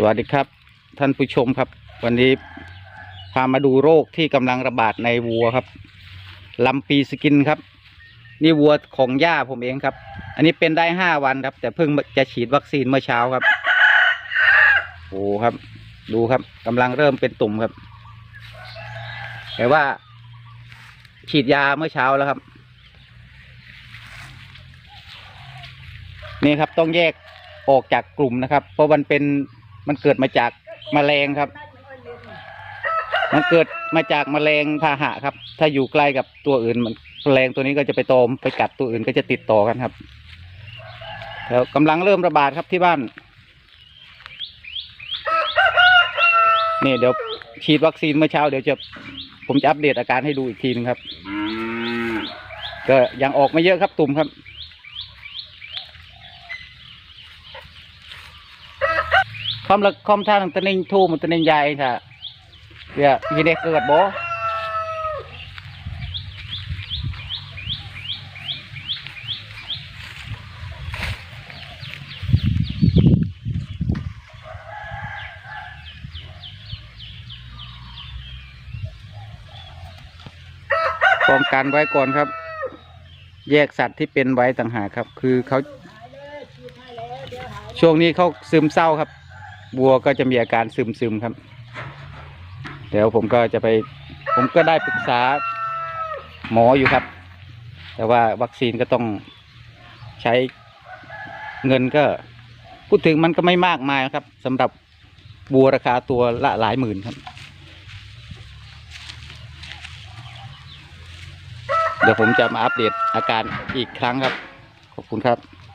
สวัสดีครับ ท่านผู้ชมครับ วันนี้พามาดูโรคที่กำลังระบาดในวัวครับลำปีสกินครับ นี่วัวของย่าผมเองครับ อันนี้เป็นได้ห้าวันครับ แต่เพิ่งจะฉีดวัคซีนเมื่อเช้าครับโอ้ครับ ดูครับกำลังเริ่มเป็นตุ่มครับ แต่ว่า ฉีดยาเมื่อเช้าแล้วครับ นี่ครับต้องแยกออกจากกลุ่มนะครับ เพราะมันเป็น มันเกิดมาจากแมลงครับ มันเกิดมาจากแมลงพาหะครับ ถ้าอยู่ใกล้กับตัวอื่น มันแมลงตัวนี้ก็จะไปตอมไปกัดตัวอื่นก็จะติดต่อกันครับแล้วกำลังเริ่มระบาดครับที่บ้าน นี่เดี๋ยวฉีดวัคซีนเมื่อเช้าเดี๋ยวจะผมจะอัปเดตอาการให้ดูอีกทีนึงครับ ก็ยังออกไม่เยอะครับตุ่มครับ คอมละคอมท่าทางตะนิงทูมันตะนิงใหญ่ค่ะเดี๋ยวยีเด็กเกิดบ่ป้องกันไว้ก่อนครับ แยกสัตว์ที่เป็นไว้ต่างหากครับ คือเขาช่วงนี้เขาซึมเศร้าครับ วัวก็จะมีอาการซึมซึมๆครับ เดี๋ยวผมก็จะไป ผมก็ได้ปรึกษาหมออยู่ครับ แต่ว่าวัคซีนก็ต้องใช้เงินก็ พูดถึงมันก็ไม่มากมายครับสำหรับวัวราคาตัวละหลายหมื่นครับ เดี๋ยวผมจะมาอัปเดตอาการอีกครั้งครับ ขอบคุณครับ